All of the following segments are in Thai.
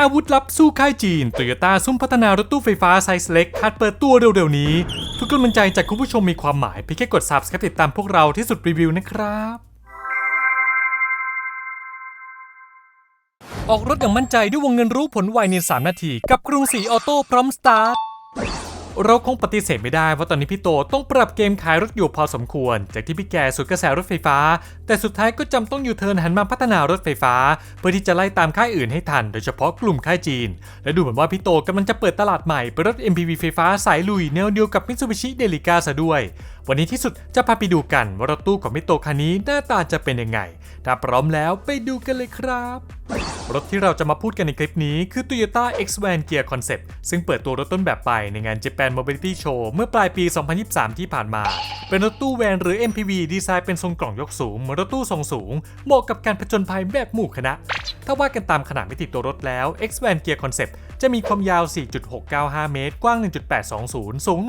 อาวุธลับสู้ค่ายจีนโตโยต้าซุ่มพัฒนารถตู้ไฟฟ้าไซส์เล็กคาดเปิดตัวเร็วๆนี้ ทุกกำลังใจจากคุณผู้ชมมีความหมายเพียงแค่กด subscribe ติดตามพวกเราที่สุดรีวิวนะครับออกรถอย่างมั่นใจด้วยวงเงินรู้ผลไวใน 3 นาที กับกรุงศรีออโต้พร้อมสตาร์ท เราคงปฏิเสธไม่ได้ว่าตอนนี้พี่โตต้องปรับเกมขายรถอยู่พอสมควร จากที่พี่แกสุดกระแสรถไฟฟ้า แต่สุดท้ายก็จำต้องยูเทินหันมาพัฒนารถไฟฟ้า เพื่อที่จะไล่ตามค่ายอื่นให้ทัน โดยเฉพาะกลุ่มค่ายจีน และดูเหมือนว่าพี่โตกำลังจะเปิดตลาดใหม่เป็นรถ MPV ไฟฟ้าสายลุยแนวเดียวกับ Mitsubishi Delica ซะด้วย วันนี้ที่สุดจะพาไปดูกันว่ารถตู้ของพี่โตคันนี้หน้าตาจะเป็นยังไงถ้าพร้อมแล้วไปดูกันเลยครับ รถที่เราจะมาพูดกันในคลิปนี้คือ Toyota X-Van Gear Concept ซึ่งเปิดตัวรถต้นแบบไปในงาน Japan Mobility Show เมื่อปลายปี 2023 ที่ผ่านมา เป็นรถตู้แวนหรือ MPV ดีไซน์เป็นทรงกล่องยกสูงเหมือนรถตู้ทรงสูง เหมาะกับการผจญภัยแบบหมู่คณะ ถ้าว่ากันตามขนาดมิติตัวรถแล้ว X-Van Gear Concept จะมีความยาว 4.695 เมตร กว้าง 1.820 สูง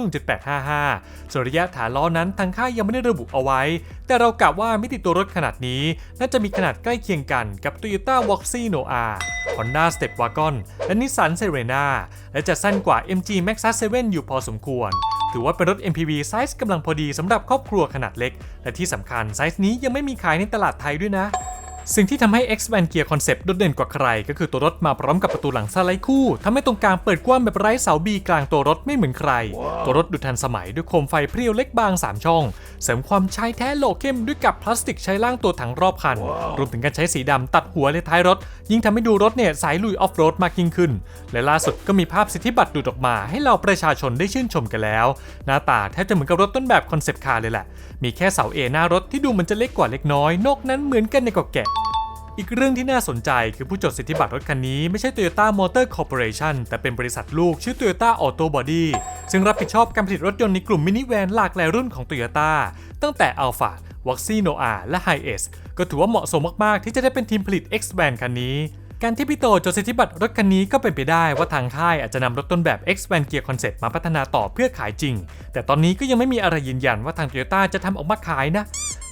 1.855 ส่วนระยะฐานล้อนั้นทางค่ายยังไม่ได้ระบุเอาไว้ แต่เรากะว่ามิติตัวรถขนาดนี้น่าจะมีขนาดใกล้เคียงกันกับ Toyota Voxy Noah Honda Stepwagon และ Nissan Serena และจะสั้นกว่า MG Maxus 7 อยู่พอสมควร ถือว่าเป็นรถ MPV ไซส์กำลังพอดีสำหรับครอบครัวขนาดเล็ก และที่สำคัญไซส์นี้ยังไม่มีขายในตลาดไทยด้วยนะ สิ่งที่ทำให้ X-Van Gear Concept โดดเด่นกว่าใคร ก็คือตัวรถมาพร้อมกับประตูหลังสไลด์คู่ทำให้ตรงกลางเปิดกว้างแบบไร้เสาบีกลางตัวรถไม่เหมือนใคร ตัวรถดูทันสมัยด้วยโคมไฟเพรียวเล็กบาง 3 ช่อง เสริมความชายแท้โลเข้มด้วยกับพลาสติกใช้ล่างตัวถังรอบคัน รวมถึงการใช้สีดำตัดหัวและท้ายรถ ยิ่งทำให้ดูรถเนี่ยสายลุยออฟโรดมากยิ่งขึ้น และล่าสุดก็มีภาพสิทธิบัตรดูดออกมา ให้เราประชาชนได้ชื่นชมกันแล้ว หน้าตาแทบจะเหมือนกับรถต้นแบบคอนเซปต์คาร์เลยแหละมีแค่เสาเอหน้ารถที่ดูเหมันจะเล็กกว่าเล็กน้อยนอกนั้นเหมือนกันในกอแกะ อีกเรื่องที่น่าสนใจคือผู้จดสิทธิบัตรรถคันนี้ไม่ใช่ Toyota Motor Corporation แต่เป็นบริษัทลูกชื่อ Toyota Auto Body ซึ่งรับผิดชอบการผลิตรถยนต์ในกลุ่มมินิแวนหลากหลายรุ่นของ Toyota ตั้งแต่ Alpha, w a x i n o a และ h i เอสก็ถือว่าเหมาะสมมาก ๆ ที่จะได้เป็นทีมผลิต X-Van คันนี้ การที่พี่โตจดสิทธิบัตรรถคันนี้ก็เป็นไปได้ว่าทางค่ายอาจจะนำรถต้นแบบ X-Van Gear Concept มาพัฒนาต่อเพื่อขายจริง แต่ตอนนี้ก็ยังไม่มีอะไรยืนยันว่าทาง Toyota จะทำออกมาขายนะ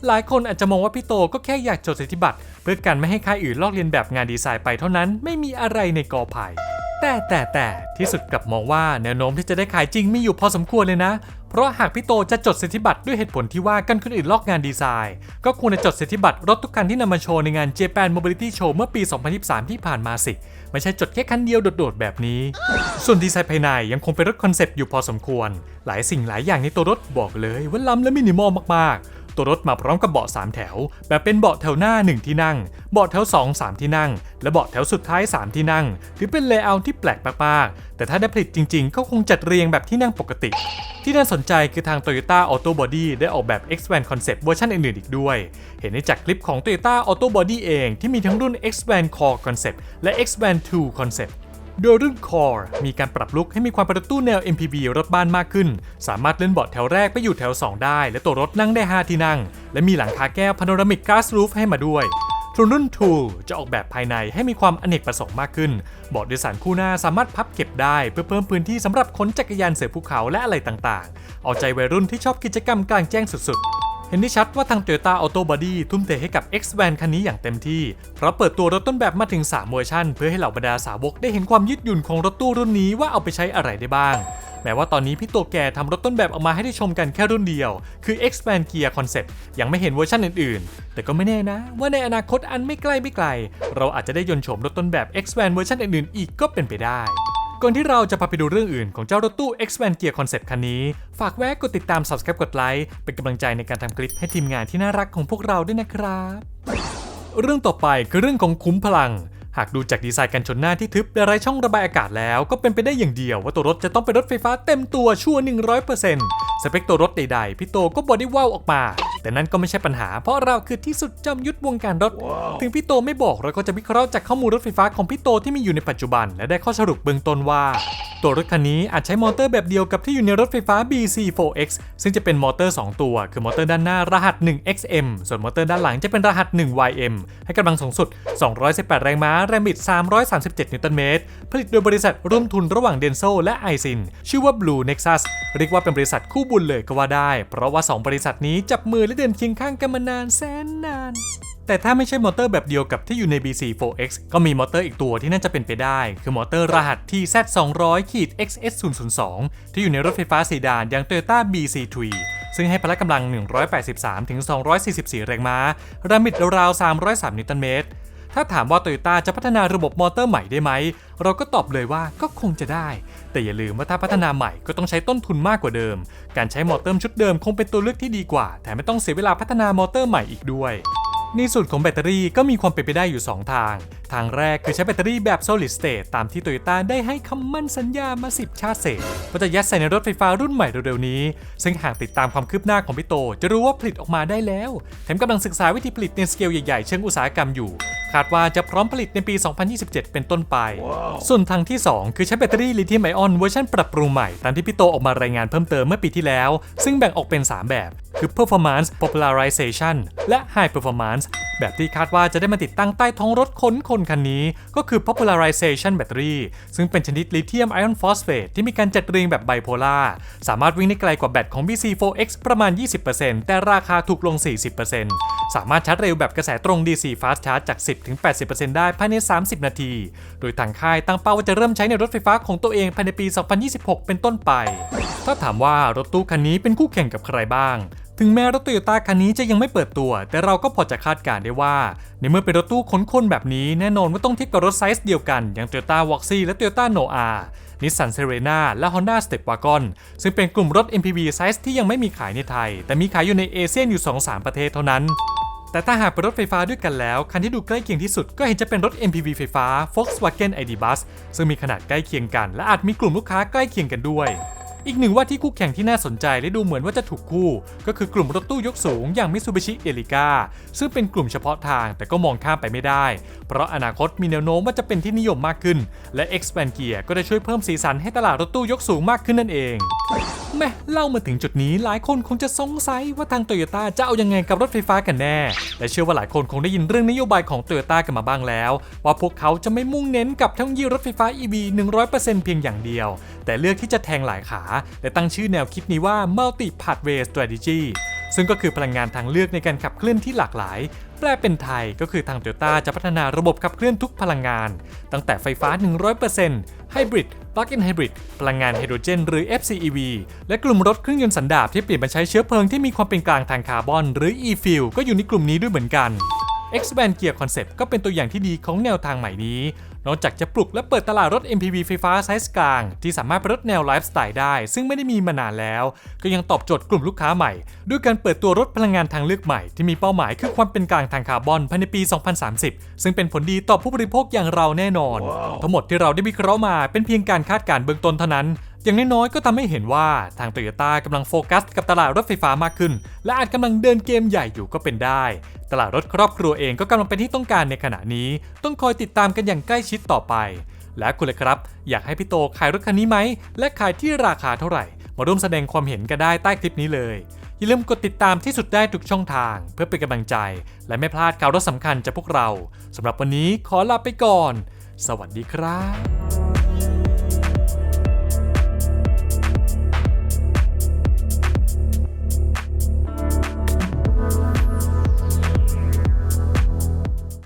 หลายคนอาจจะมองว่าพี่โตก็แค่อยากจดสิทธิบัตรเพื่อกันไม่ให้ค่ายอื่นลอกเลียนแบบงานดีไซน์ไปเท่านั้นไม่มีอะไรในกอไผ่ แต่แต่แต่ที่สุดกลับมองว่าแนวโน้มที่จะได้ขายจริงมีอยู่พอสมควรเลยนะ เพราะหากพี่โตจะจดสิทธิบัตรด้วยเหตุผลที่ว่ากันคนอื่นลอกงานดีไซน์ ก็ควรจะจดสิทธิบัตรรถทุกคันที่นำมาโชว์ในงาน Japan Mobility Show เมื่อปี 2023 ที่ผ่านมาสิ ไม่ใช่จดแค่คันเดียวโดดๆแบบนี้ ส่วนดีไซน์ภายในยังคงเป็นรถคอนเซปต์อยู่พอสมควร หลายสิ่งหลายอย่างในตัวรถบอกเลยว่าล้ำและมินิมอลมากๆ ตัวรถมาพร้อมกับเบาะ3 แถว แบบเป็นเบาะแถวหน้า 1 ที่นั่ง เบาะแถว 2 3 ที่นั่ง และเบาะแถวสุดท้าย 3 ที่นั่ง ถือเป็นเลเยอร์ที่แปลกมากๆ แต่ถ้าได้ผลิตจริงๆ ก็คงจัดเรียงแบบที่นั่งปกติ ที่น่าสนใจคือทาง Toyota Auto Body ได้ออกแบบ X-Van Concept เวอร์ชันอื่นๆ อีกด้วย เห็นได้จากคลิปของ Toyota Auto Body เองที่มีทั้งรุ่น X-Van Core Concept และ X-Van 2 Concept โดยรุ่น Core มีการปรับลุกให้มีความประตูแนว MPV รถบ้านมากขึ้น สามารถเลื่อนเบาะแถวแรกไปอยู่แถว 2 ได้ และตัวรถนั่งได้ 5 ที่นั่ง และมีหลังคาแก้ว Panoramic Glass Roof ให้มาด้วยส่วนรุ่น 2 จะออกแบบภายในให้มีความอเนกประสงค์มากขึ้นเบาะโดยสารคู่หน้าสามารถพับเก็บได้ เพื่อเพิ่มพื้นที่สำหรับขนจักรยานเสือภูเขาและอะไรต่างๆ เอาใจวัยรุ่นที่ชอบกิจกรรมกลางแจ้งสุดๆ เห็นได้ชัดว่าทาง Toyota Auto Body ทุ่มเทให้กับ X-Van คันนี้อย่างเต็มที่ เพราะเปิดตัวรถต้นแบบมาถึง 3 เวอร์ชันเพื่อให้เหล่าบรรดาสาวกได้เห็นความยืดหยุ่นของรถตู้รุ่นนี้ว่าเอาไปใช้อะไรได้บ้าง แม้ว่าตอนนี้พี่ตัวแกทำรถต้นแบบออกมาให้ได้ชมกันแค่รุ่นเดียว คือ X-Van Gear Concept ยังไม่เห็นเวอร์ชันอื่นๆ แต่ก็ไม่แน่นะ ว่าในอนาคตอันไม่ใกล้ไม่ไกล เราอาจจะได้ยนต์โฉมรถต้นแบบ X-Van เวอร์ชันอื่นๆ อีกก็เป็นไปได้ ก่อนที่เราจะพาไปดูเรื่องอื่นของเจ้ารถตู้ X-Van Gear Concept คันนี้ ฝากแวะกดติดตาม Subscribe กดไลค์เป็นกำลังใจในการทำคลิปให้ทีมงานที่น่ารักของพวกเราด้วยนะครับ เรื่องต่อไปคือเรื่องของคุ้มพลัง หากดูจากดีไซน์กันชนหน้าที่ทึบและไร้ช่องระบายอากาศแล้ว ก็เป็นไปได้อย่างเดียวว่าตัวรถจะต้องเป็นรถไฟฟ้าเต็มตัวชัวร์100%สเปคตัวรถใดๆพี่โตก็บอดี้ว้าวออกมา แต่นั่นก็ไม่ใช่ปัญหา เพราะเราคือที่สุดจอมยุทธวงการรถ ถึงพี่โตไม่บอกเราก็จะวิเคราะห์จากข้อมูลรถไฟฟ้าของพี่โตที่มีอยู่ในปัจจุบัน และได้ข้อสรุปเบื้องต้นว่า ตัวรถคันนี้อาจใช้มอเตอร์แบบเดียวกับที่อยู่ในรถไฟฟ้า BC4X ซึ่งจะเป็นมอเตอร์ 2 ตัว คือมอเตอร์ด้านหน้ารหัส 1XM ส่วนมอเตอร์ด้านหลังจะเป็นรหัส 1YM ให้กำลังสูงสุด 218 แรงม้า แรงบิด 337 นิวตันเมตร ผลิตโดยบริษัทร่วมทุนระหว่างเดนโซและไอซิน ชื่อว่า Blue Nexus เรียกว่าเป็นบริษัทคู่บุญเลยก็ว่าได้ เพราะว่า 2 บริษัทนี้จับมือและเดินเคียงข้างกันมานานแสนนาน แต่ถ้าไม่ใช่มอเตอร์แบบเดียวกับที่อยู่ใน BC4X ก็มีมอเตอร์อีกตัวที่น่าจะเป็นไปได้ คือมอเตอร์รหัส TZ200 XS002 ที่อยู่ในรถไฟฟ้าสีดานอย่าง Toyota BC3 ซึ่งให้พละกำลัง 183-244 แรงม้าระมิดราว 303 นิวตันเมตร ถ้าถามว่าโตโยต้าจะพัฒนาระบบมอเตอร์ใหม่ได้ไหม เราก็ตอบเลยว่าก็คงจะได้ แต่อย่าลืมว่าถ้าพัฒนาใหม่ก็ต้องใช้ต้นทุนมากกว่าเดิม การใช้มอเตอร์ชุดเดิมคงเป็นตัวเลือกที่ดีกว่า แถมไม่ต้องเสียเวลาพัฒนามอเตอร์ใหม่อีกด้วย ในส่วนของแบตเตอรี่ก็มีความเป็นไปได้อยู่ 2 ทาง ทางแรกคือใช้แบตเตอรี่แบบ solid state ตามที่โตโยต้าได้ให้คำมั่นสัญญามา 10 ชาติเศษว่าจะยัดใส่ในรถไฟฟ้ารุ่นใหม่เร็วๆนี้ ซึ่งหากติดตามความคืบหน้าของพี่โต จะรู้ว่าผลิตออกมาได้แล้ว แถมกำลังศึกษาวิธีผลิตในสเกลใหญ่ๆ เชิงอุตสาหกรรมอยู่ คาดว่าจะพร้อมผลิตในปี 2027 เป็นต้นไปส่วนทางที่ 2 คือใช้แบตเตอรี่ลิเธียมไอออนเวอร์ชันปรับปรุงใหม่ตามที่พี่โตออกมารายงานเพิ่มเติมเมื่อปีที่แล้ว ซึ่งแบ่งออกเป็น 3 แบบ คือ performance popularization และ high performance แบบที่คาดว่าจะได้มาติดตั้งใต้ท้องรถขนคนคันนี้ ก็คือ popularization battery ซึ่งเป็นชนิดลิเธียมไอออนฟอสเฟตที่มีการจัดเรียงแบบไบโพล่าสามารถวิ่งได้ไกลกว่าแบตของ BC4X ประมาณ 20%แต่ราคาถูกลง 40%สามารถชาร์จเร็วแบบกระแสตรง DC Fast Charge จาก 10-80%ได้ภายใน 30 นาที โดยทางค่ายตั้งเป้าว่าจะเริ่มใช้ในรถไฟฟ้าของตัวเองภายในปี 2026 เป็นต้นไป ถ้าถามว่ารถตู้คันนี้เป็นคู่แข่งกับใครบ้าง ถึงแม้รถโตโยต้าคันนี้จะยังไม่เปิดตัว แต่เราก็พอจะคาดการได้ว่า ในเมื่อเป็นรถตู้ขนคนแบบนี้แน่นอนว่าต้องเทียบกับรถไซส์เดียวกัน อย่าง Toyota v o x y และ Toyota Noah นิสสันเซเรนาและ Honda Step Wagon ซึ่งเป็นกลุ่มรถ MPV ไซส์ที่ยังไม่มีขายในไทย แต่มีขายอยู่ในเอเชียอยู่ 2-3 ประเทศเท่านั้น แต่ถ้าหากเป็นรถไฟฟ้าด้วยกันแล้ว คันที่ดูใกล้เคียงที่สุดก็เห็นจะเป็นรถ MPV ไฟฟ้า Volkswagen ID Bus ซึ่งมีขนาดใกล้เคียงกัน และอาจมีกลุ่มลูกค้าใกล้เคียงกันด้วย อีกหนึ่งว่าที่คู่แข่งที่น่าสนใจและดูเหมือนว่าจะถูกคู่ ก็คือกลุ่มรถตู้ยกสูงอย่าง Mitsubishi e l i c a ซึ่งเป็นกลุ่มเฉพาะทางแต่ก็มองข้ามไปไม่ได้ เพราะอนาคตมีแนวโน้มว่าจะเป็นที่นิยมมากขึ้น และ Expand Gear ก็ได้ช่วยเพิ่มสีสันให้ตลาดรถตู้ยกสูงมากขึ้นนั่นเองแม่เล่ามาถึงจุดนี้หลายคนคงจะสงสัยว่าทางโตโยต้าจะเอายังไงกับรถไฟฟ้ากันแน่ และเชื่อว่าหลายคนคงได้ยินเรื่องนโยบายของโตโยต้ากันมาบ้างแล้ว ว่าพวกเขาจะไม่มุ่งเน้นกับเทคโนโลยีรถไฟฟ้า EV 100%เพียงอย่างเดียว แต่เลือกที่จะแทงหลายขาและตั้งชื่อแนวคิดนี้ว่า Multi Pathway Strategy ซึ่งก็คือพลังงานทางเลือกในการขับเคลื่อนที่หลากหลาย แปลเป็นไทยก็คือทางโตโยต้าจะพัฒนาระบบขับเคลื่อนทุกพลังงาน ตั้งแต่ไฟฟ้า 100%ไฮบริด Plug-in Hybrid พลังงานไฮโดรเจน หรือ FCEV และกลุ่มรถเครื่องยนต์สันดาปที่เปลี่ยนมาใช้เชื้อเพลิงที่มีความเป็นกลางทางคาร์บอน หรือ e-fuel ก็อยู่ในกลุ่มนี้ด้วยเหมือนกัน Expand Gear Concept ก็เป็นตัวอย่างที่ดีของแนวทางใหม่นี้ นอกจากจะปลุกและเปิดตลาดรถ MPV ไฟฟ้าไซส์กลาง ที่สามารถเป็นรถแนวไลฟ์สไตล์ได้ ซึ่งไม่ได้มีมานานแล้ว ก็ยังตอบโจทย์กลุ่มลูกค้าใหม่ ด้วยการเปิดตัวรถพลังงานทางเลือกใหม่ ที่มีเป้าหมายคือความเป็นกลางทางคาร์บอนภายในปี 2030 ซึ่งเป็นผลดีต่อผู้บริโภคอย่างเราแน่นอน ทั้งหมดที่เราได้วิเคราะห์มาเป็นเพียงการคาดการณ์เบื้องต้นเท่านั้น อย่างน้อยๆก็ทำให้เห็นว่าทางโตโยต้ากำลังโฟกัสกับตลาดรถไฟฟ้ามากขึ้น และอาจกำลังเดินเกมใหญ่อยู่ก็เป็นได้ ตลาดรถครอบครัวเองก็กำลังเป็นที่ต้องการในขณะนี้ ต้องคอยติดตามกันอย่างใกล้ชิดต่อไป และคุณเลยครับ อยากให้พี่โตขายรถคันนี้ไหมและขายที่ราคาเท่าไหร่ มาร่วมแสดงความเห็นกันได้ใต้คลิปนี้เลยอย่าลืมกดติดตามที่สุดได้ทุกช่องทาง เพื่อเป็นกำลังใจ และไม่พลาดข่าวรถสำคัญจากพวกเราสำหรับวันนี้ขอลาไปก่อน สวัสดีครับ